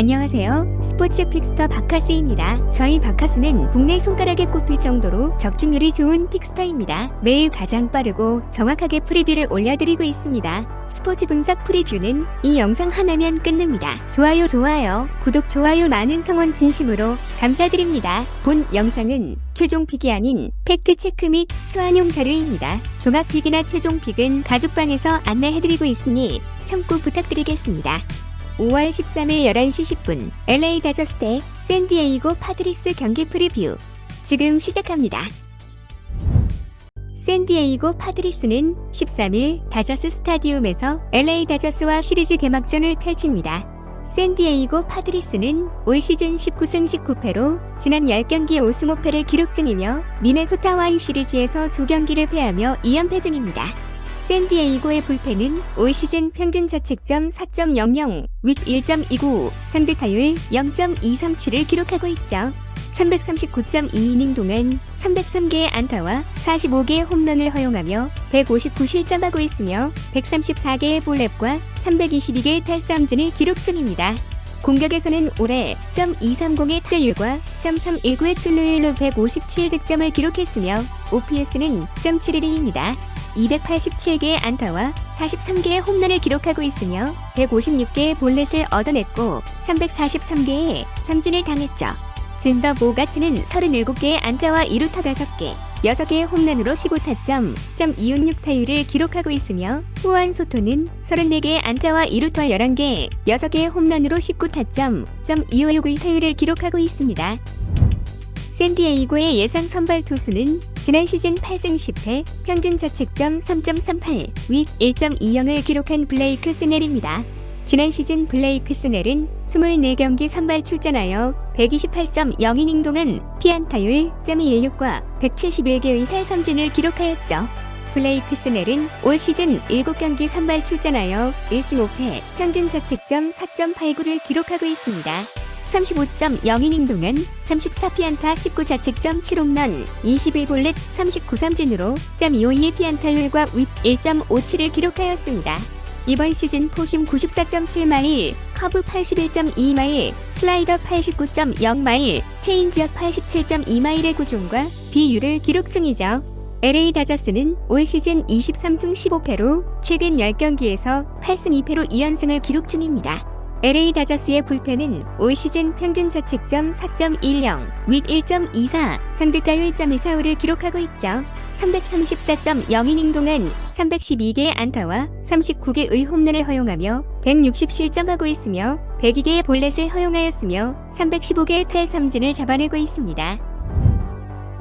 안녕하세요. 스포츠 픽스터 바카스입니다. 저희 바카스는 국내 손가락에 꼽힐 정도로 적중률이 좋은 픽스터입니다. 매일 가장 빠르고 정확하게 프리뷰를 올려드리고 있습니다. 스포츠 분석 프리뷰는 이 영상 하나면 끝납니다. 좋아요 좋아요 구독 좋아요 많은 성원 진심으로 감사드립니다. 본 영상은 최종 픽이 아닌 팩트 체크 및 초안용 자료입니다. 종합 픽이나 최종 픽은 가족방에서 안내해드리고 있으니 참고 부탁드리겠습니다. 5월 13일 11시 10분 LA 다저스 대 샌디에이고 파드리스 경기 프리뷰 지금 시작합니다. 샌디에이고 파드리스는 13일 다저스 스타디움에서 LA 다저스와 시리즈 개막전을 펼칩니다. 샌디에이고 파드리스는 올 시즌 19승 19패로 지난 10경기 5승 5패를 기록 중이며 미네소타 와인 시리즈에서 2경기를 패하며 2연패 중입니다. 샌디에이고의 불펜은 올 시즌 평균 자책점 4.00, 윗 1.29, 상대 타율 0.237을 기록하고 있죠. 339.2이닝 동안 303개의 안타와 45개의 홈런을 허용하며 159실점하고 있으며 134개의 볼랩과 322개의 탈삼진을 기록 중입니다. 공격에서는 올해 .230의 타율과 .319의 출루율로 157득점을 기록했으며 OPS는 .712입니다. 287개의 안타와 43개의 홈런을 기록하고 있으며 156개의 볼넷을 얻어냈고 343개의 삼진을 당했죠. 진더 모가츠는 37개의 안타와 2루타 5개, 6개의 홈런으로 15타점, .266 타율을 기록하고 있으며 후안 소토는 34개의 안타와 2루타 11개, 6개의 홈런으로 19타점, .2569 타율을 기록하고 있습니다. 샌디에이고의 예상 선발 투수는 지난 시즌 8승 10패, 평균 자책점 3.38, 윗 1.20을 기록한 블레이크 스넬입니다. 지난 시즌 블레이크 스넬은 24경기 선발 출전하여 128.0이닝 동안 피안타율 .16과 171개의 탈삼진을 기록하였죠. 블레이크 스넬은 올 시즌 7경기 선발 출전하여 1승 5패, 평균 자책점 4.89를 기록하고 있습니다. 35.0이닝 동안 34피안타 19자책점 7홈런 21볼넷 39삼진으로 .252의 피안타율과 윗 1.57을 기록하였습니다. 이번 시즌 포심 94.7마일, 커브 81.2마일, 슬라이더 89.0마일, 체인지업 87.2마일의 구종과 비율을 기록 중이죠. LA 다저스는 올 시즌 23승 15패로 최근 10경기에서 8승 2패로 2연승을 기록 중입니다. LA 다저스의 불펜은 올 시즌 평균 자책점 4.10, 윗 1.24, 상대가율 1.24를 기록하고 있죠. 334.0이닝 동안 312개의 안타와 39개의 홈런을 허용하며 160실점하고 있으며 102개의 볼넷을 허용하였으며 315개의 탈삼진을 잡아내고 있습니다.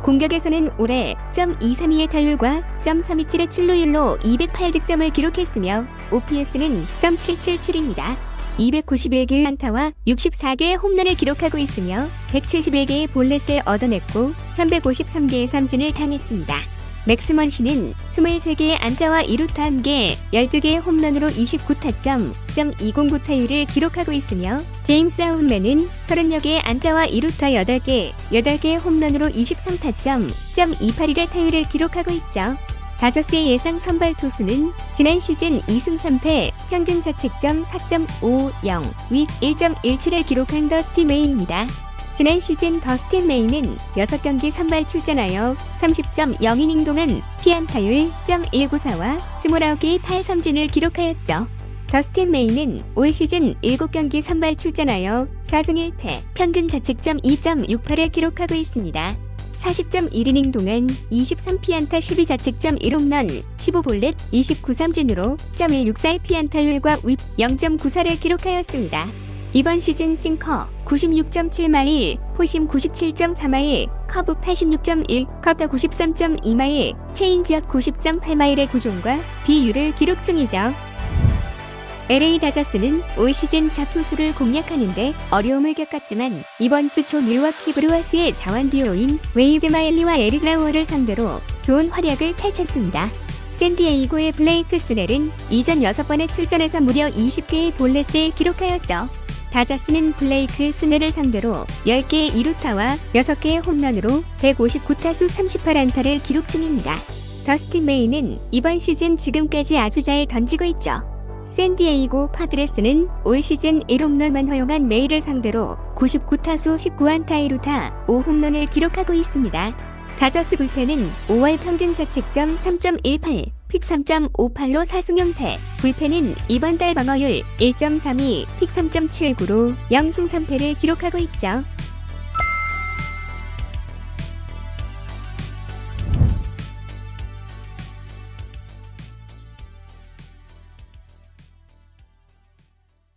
공격에서는 올해 .232의 타율과 .327의 출루율로 208득점을 기록했으며 OPS는 .777입니다. 291개의 안타와 64개의 홈런을 기록하고 있으며 171개의 볼넷을 얻어냈고 353개의 삼진을 당했습니다. 맥스먼 씨는 23개의 안타와 2루타 1개, 12개의 홈런으로 29타점, .209 타율을 기록하고 있으며 제임스 아웃맨은 30여개의 안타와 2루타 8개, 8개의 홈런으로 23타점, .281의 타율을 기록하고 있죠. 다저스의 예상 선발 투수는 지난 시즌 2승 3패, 평균 자책점 4.50, 윗 1.17을 기록한 더스티 메이입니다. 지난 시즌 더스틴 메이는 6경기 선발 출전하여 30.0이닝 동안 피안타율 .194와 29개의 탈삼진을 기록하였죠. 더스틴 메이는 올 시즌 7경기 선발 출전하여 4승 1패, 평균 자책점 2.68을 기록하고 있습니다. 40.1이닝 동안 23피안타 12자책점 1홈런 15볼넷 29삼진으로 .164의 피안타율과 윗 0.94를 기록하였습니다. 이번 시즌 싱커 96.7마일, 포심 97.4마일, 커브 86.1, 커터 93.2마일, 체인지업 90.8마일의 구종과 비율을 기록 중이죠. LA 다저스는 올 시즌 자투수를 공략하는데 어려움을 겪었지만 이번 주 초 밀워키 브루어스의 자완 듀오인 웨이드 마일리와 에릭 라우어를 상대로 좋은 활약을 펼쳤습니다. 샌디에이고의 블레이크 스넬은 이전 6번의 출전에서 무려 20개의 볼넷을 기록하였죠. 다저스는 블레이크 스넬을 상대로 10개의 2루타와 6개의 홈런으로 159타수 38안타를 기록 중입니다. 더스틴 메이는 이번 시즌 지금까지 아주 잘 던지고 있죠. 샌디에이고 파드레스는 올 시즌 1홈런만 허용한 메이를 상대로 99타수 19안타 1루타 5홈런을 기록하고 있습니다. 다저스 불펜은 5월 평균 자책점 3.18, 픽 3.58로 4승 0패, 불펜은 이번 달 방어율 1.32, 픽 3.79로 0승 3패를 기록하고 있죠.